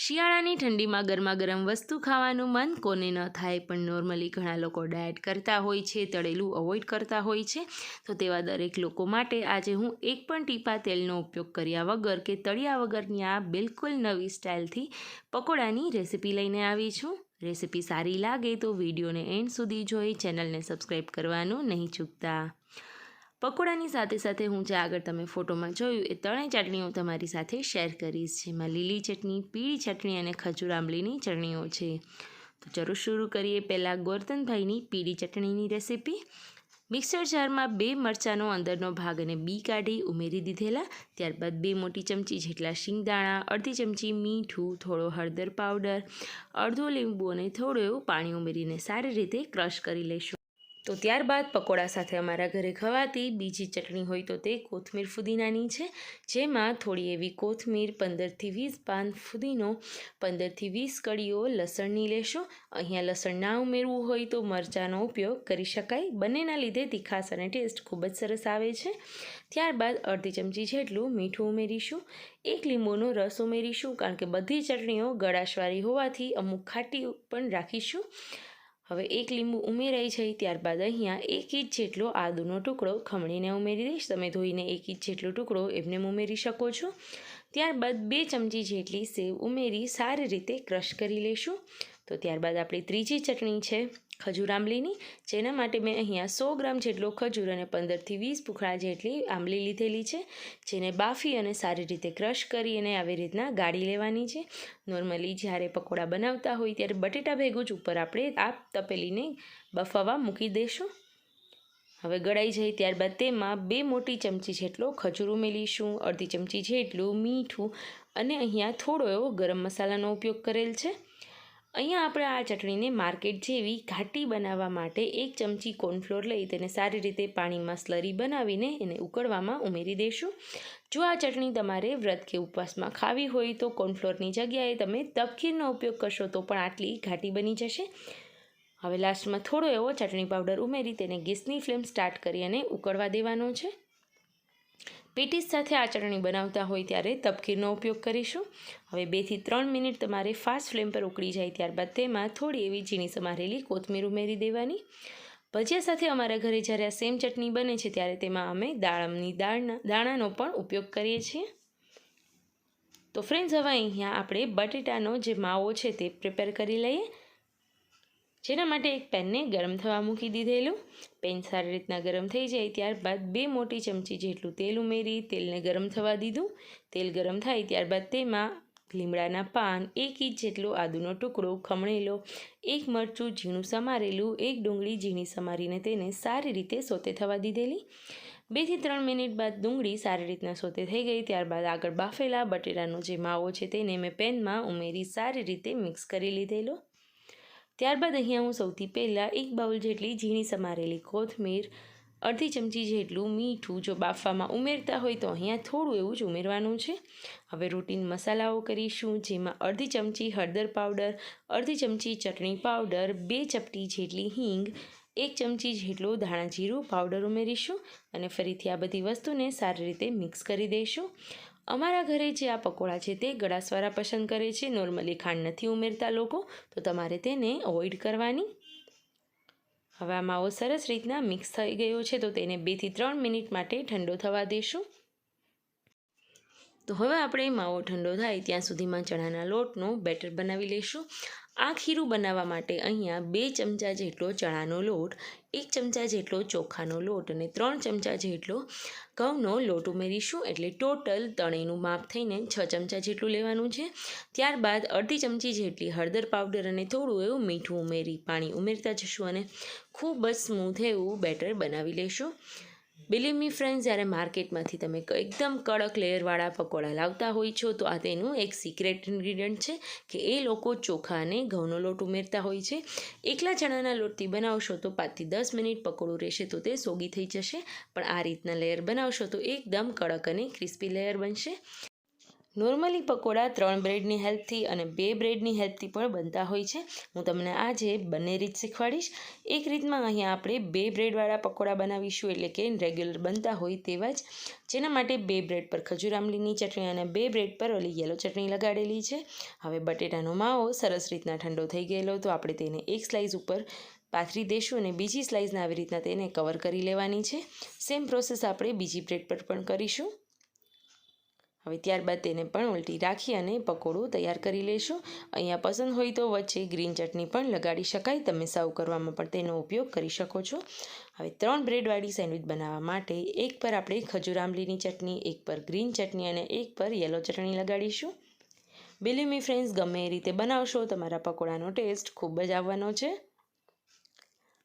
શિયાળાની ઠંડીમાં ગરમા ગરમ વસ્તુ ખાવાનું મન કોને ન થાય, પણ નોર્મલી ઘણા લોકો ડાયટ કરતા હોય છે, તળેલું અવોઇડ કરતા હોય છે. તો તેવા દરેક લોકો માટે આજે હું એક પણ ટીપા તેલનો ઉપયોગ કર્યા વગર કે તળિયા વગરની આ બિલકુલ નવી સ્ટાઇલથી પકોડાની રેસિપી લઈને આવી છું. રેસિપી સારી લાગે તો વિડીયોને એન્ડ સુધી જોઈ, ચેનલને સબસ્ક્રાઈબ કરવાનું નહીં ચૂકતા. પકોડાની સાથે સાથે હું જે આગળ તમે ફોટોમાં જોયું, એ ત્રણેય ચટણીઓ તમારી સાથે શેર કરીશ. જેમાં લીલી ચટણી, પીળી ચટણી અને ખજૂર આંબલીની ચટણીઓ છે. તો ચલો શરૂ કરીએ પહેલાં ગોરધનભાઈની પીળી ચટણીની રેસીપી. મિક્સર જારમાં બે મરચાંનો અંદરનો ભાગ અને બી કાઢી ઉમેરી દીધેલા. ત્યારબાદ બે મોટી ચમચી જેટલા શિંગદાણા, અડધી ચમચી મીઠું, થોડો હળદર પાવડર, અડધો લીંબુ અને થોડું એવું પાણી ઉમેરીને સારી રીતે ક્રશ કરી લઈશું. તો ત્યારબાદ પકોડા સાથે અમારા ઘરે ખવાતી બીજી ચટણી હોય તો તે કોથમીર ફુદીનાની છે, જેમાં થોડી એવી કોથમીર પંદરથી વીસ પાન ફુદીનો, પંદરથી વીસ કળીઓ લસણની લેશો. અહીંયા લસણ ના ઉમેરવું હોય તો મરચાંનો ઉપયોગ કરી શકાય. બંનેના લીધે તીખાસ અને ટેસ્ટ ખૂબ જ સરસ આવે છે. ત્યારબાદ અડધી ચમચી જેટલું મીઠું ઉમેરીશું. એક લીંબુનો રસ ઉમેરીશું, કારણ કે બધી ચટણીઓ ગળાશવાળી હોવાથી અમુક ખાટી પણ રાખીશું. હવે એક લીંબુ ઉમેરાઈ જાય ત્યારબાદ અહીંયા એક ઇંચ જેટલો આદુનો ટુકડો ખમણીને ઉમેરી દઈશ. તમે ધોઈને એક ઇંચ જેટલો ટુકડો એમને ઉમેરી શકો છો. ત્યારબાદ બે ચમચી જેટલી સેવ ઉમેરી સારી રીતે ક્રશ કરી લઈશું તો ત્યારબાદ આપણી ત્રીજી ચટણી છે ખજૂર આંબલીની. જેના માટે મેં અહીંયા સો ગ્રામ જેટલો ખજૂર અને પંદરથી વીસ પુખડા જેટલી આંબલી લીધેલી છે, જેને બાફી અને સારી રીતે ક્રશ કરી અને આવી રીતના ગાળી લેવાની છે. નોર્મલી જ્યારે પકોડા બનાવતા હોય ત્યારે બટેટા ભેગું જ ઉપર આપણે આ તપેલીને બફાવા મૂકી દઈશું હવે ગળાઈ જાય ત્યારબાદ તેમાં બે મોટી ચમચી જેટલો ખજૂર ઉમેરીશું, અડધી ચમચી જેટલું મીઠું અને અહીંયા થોડો એવો ગરમ મસાલાનો ઉપયોગ કરેલ છે. અહીંયા આપણે આ ચટણીને માર્કેટ જેવી ઘાટી બનાવવા માટે એક ચમચી કોર્નફ્લોર લઈ તેને સારી રીતે પાણીમાં સ્લરી બનાવીને એને ઉકળવામાં ઉમેરી દઈશું જો આ ચટણી તમારે વ્રત કે ઉપવાસમાં ખાવી હોય તો કોર્નફ્લોરની જગ્યાએ તમે તપકીરનો ઉપયોગ કરશો તો પણ આટલી ઘાટી બની જશે. હવે લાસ્ટમાં થોડો એવો ચટણી પાવડર ઉમેરી તેને ગેસની ફ્લેમ સ્ટાર્ટ કરી અને ઉકળવા દેવાનો છે. પેટીસ સાથે આ ચટણી બનાવતા હોય ત્યારે તપકીરનો ઉપયોગ કરીશું. હવે બેથી ત્રણ મિનિટ તમારે ફાસ્ટ ફ્લેમ પર ઉકળી જાય ત્યારબાદ તેમાં થોડી એવી ઝીણી સમારેલી કોથમીર ઉમેરી દેવાની. ભજીયા સાથે અમારા ઘરે જ્યારે આ સેમ ચટણી બને છે ત્યારે તેમાં અમે દાળમની દાળના, દાણાનો પણ ઉપયોગ કરીએ છીએ. તો ફ્રેન્ડ્સ હવે અહીંયા આપણે બટેટાનો જે માવો છે તે પ્રિપેર કરી લઈએ. જેના માટે એક પેનને ગરમ થવા મૂકી દીધેલું. પેન સારી રીતના ગરમ થઈ જાય ત્યારબાદ બે મોટી ચમચી જેટલું તેલ ઉમેરી તેલને ગરમ થવા દીધું. તેલ ગરમ થાય ત્યારબાદ તેમાં લીમડાના પાન, એક ઇંચ જેટલો આદુનો ટુકડો, ખમણેલો, એક મરચું ઝીણું સમારેલું, એક ડુંગળી ઝીણી સમારીને તેને સારી રીતે સોતે થવા દીધેલી. બેથી ત્રણ મિનિટ બાદ ડુંગળી સારી રીતના સોતે થઈ ગઈ ત્યારબાદ આગળ બાફેલા બટેટાનો જે માવો છે તેને મેં પેનમાં ઉમેરી સારી રીતે મિક્સ કરી લીધેલો. ત્યારબાદ અહીંયા હું સૌથી પહેલાં એક બાઉલ જેટલી ઝીણી સમારેલી કોથમીર, અડધી ચમચી જેટલું મીઠું જો બાફવામાં ઉમેરતા હોય તો અહીંયા થોડું એવું જ ઉમેરવાનું છે. હવે રૂટીન મસાલાઓ કરીશું, જેમાં અડધી ચમચી હળદર પાવડર અડધી ચમચી ચટણી પાવડર બે ચપટી જેટલી હિંગ, એક ચમચી જેટલો ધાણા જીરું પાવડર ઉમેરીશું અને ફરીથી આ બધી વસ્તુને સારી રીતે મિક્સ કરી દઈશું. અમારા ઘરે જે આ પકોડા છે તે ગળાસવાળા પસંદ કરે છે. નોર્મલી ખાંડ નથી ઉમેરતા લોકો, તો તમારે તેને અવોઇડ કરવાની. હવે આ માવો સરસ રીતના મિક્સ થઈ ગયો છે, તો તેને બેથી ત્રણ મિનિટ માટે ઠંડો થવા દઈશું તો હવે આપણે માવો ઠંડો થાય ત્યાં સુધીમાં ચણાના લોટનો બેટર બનાવી લઈશું આ ખીરું બનાવવા માટે અહીંયા બે ચમચા જેટલો ચણાનો લોટ, એક ચમચા જેટલો ચોખાનો લોટ અને ત્રણ ચમચા જેટલો ઘઉંનો લોટ ઉમેરીશું. એટલે ટોટલ તણેનું માપ થઈને છ ચમચા જેટલું લેવાનું છે. ત્યારબાદ અડધી ચમચી જેટલી હળદર પાવડર અને થોડું એવું મીઠું ઉમેરી પાણી ઉમેરતા જશું અને ખૂબ જ સ્મૂથ એવું બેટર બનાવી લઈશું બિલીવ મી ફ્રેન્ડ્સ જ્યારે માર્કેટમાંથી તમે એકદમ કડક લેયરવાળા પકોડા લાવતા હોય છો, તો આ તેનું એક સિક્રેટ ઇન્ગ્રીડિયન્ટ છે કે એ લોકો ચોખા અને ઘઉંનો લોટ ઉમેરતા હોય છે. એકલા ચણાના લોટથી બનાવશો તો પાંચથી દસ મિનિટ પકોડું રહેશે તો તે સોગી થઈ જશે. પણ આ રીતના લેયર બનાવશો તો એકદમ કડક અને ક્રિસ્પી લેયર બનશે. નોર્મલી પકોડા ત્રણ બ્રેડની હેલ્પથી અને બે બ્રેડની હેલ્પથી પણ બનતા હોય છે. હું તમને આજે બંને રીત શીખવાડીશ. એક રીતમાં અહીંયા આપણે બે બ્રેડવાળા પકોડા બનાવીશું એટલે કે રેગ્યુલર બનતા હોય તેવા જ. જેના માટે બે બ્રેડ પર ખજૂર આમલીની ચટણી અને બે બ્રેડ પર ઓલી યલો ચટણી લગાડેલી છે. હવે બટેટાનો માવો સરસ રીતના ઠંડો થઈ ગયેલો તો આપણે તેને એક સ્લાઇસ ઉપર પાથરી દઈશું અને બીજી સ્લાઇસને આવી રીતના તેને કવર કરી લેવાની છે. સેમ પ્રોસેસ આપણે બીજી બ્રેડ પર પણ કરીશું. હવે ત્યારબાદ તેને પણ ઉલટી રાખી અને પકોડું તૈયાર કરી લેશું. અહીંયા પસંદ હોય તો વચ્ચે ગ્રીન ચટણી પણ લગાડી શકાય. તમે સર્વ કરવામાં પણ તેનો ઉપયોગ કરી શકો છો. હવે ત્રણ બ્રેડવાળી સેન્ડવિચ બનાવવા માટે એક પર આપણે ખજૂર આંબલીની ચટણી, એક પર ગ્રીન ચટણી અને એક પર યલો ચટણી લગાડીશું. બિલીવ મી ફ્રેન્ડ્સ, ગમે એ રીતે બનાવશો, તમારા પકોડાનો ટેસ્ટ ખૂબ જ આવવાનો છે.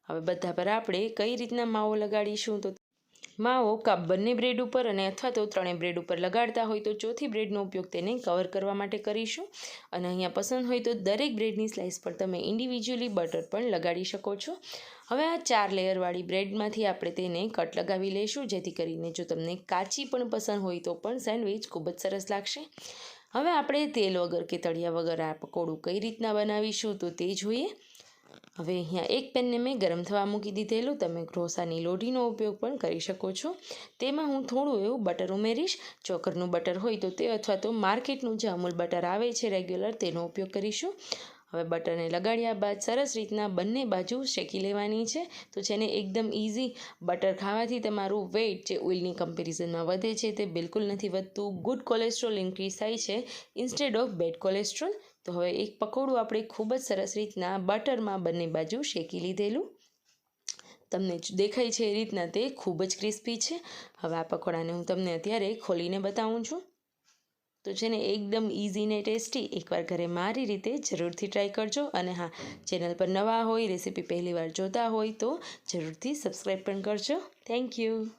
હવે બધા પર આપણે કઈ રીતના માવો લગાડીશું તો માવો કાપ બંને બ્રેડ ઉપર અને અથવા તો ત્રણેય બ્રેડ ઉપર લગાડતા હોય તો ચોથી બ્રેડનો ઉપયોગ તેને કવર કરવા માટે કરીશું. અને અહીંયા પસંદ હોય તો દરેક બ્રેડની સ્લાઇસ પર તમે ઇન્ડિવિજ્યુઅલી બટર પણ લગાડી શકો છો. હવે આ ચાર લેયરવાળી બ્રેડમાંથી આપણે તેને કટ લગાવી લઈશું, જેથી કરીને જો તમને કાચી પણ પસંદ હોય તો પણ સેન્ડવિચ ખૂબ જ સરસ લાગશે. હવે આપણે તેલ વગર કે તળિયા વગર આ પકોડું કઈ રીતના બનાવીશું તો તે જોઈએ. હવે અહીંયા એક પેનને મેં ગરમ થવા મૂકી દીધેલું. તમે ઢોસાની લોઢીનો ઉપયોગ પણ કરી શકો છો. તેમાં હું થોડું એવું બટર ઉમેરીશ. ચોકરનું બટર હોય તો તે અથવા તો માર્કેટનું જે અમૂલ બટર આવે છે રેગ્યુલર તેનો ઉપયોગ કરીશું. હવે બટરને લગાડ્યા બાદ સરસ રીતના બંને બાજુ શેકી લેવાની છે. તો જેને એકદમ ઇઝી બટર ખાવાથી તમારું વેઇટ જે ઓઇલની કમ્પેરિઝનમાં વધે છે તે બિલકુલ નથી વધતું. ગુડ કોલેસ્ટ્રોલ ઇન્ક્રીઝ થાય છે. ઇન્સ્ટેડ ઓફ બેડ કોલેસ્ટ્રોલ તો હવે એક પકોડું આપણે ખૂબ જ સરસ રીતના બટરમાં બંને બાજુ શેકી લીધેલું. તમને દેખાય છે એ રીતના તે ખૂબ જ ક્રિસ્પી છે. હવે આ પકોડાને હું તમને અત્યારે ખોલીને બતાવું છું. તો છે ને એકદમ ઇઝી ને ટેસ્ટી એકવાર ઘરે મારી રીતે જરૂરથી ટ્રાય કરજો. અને હા, ચેનલ પર નવા હોય, રેસીપી પહેલીવાર જોતા હોય તો જરૂરથી સબસ્ક્રાઈબ પણ કરજો. Thank you.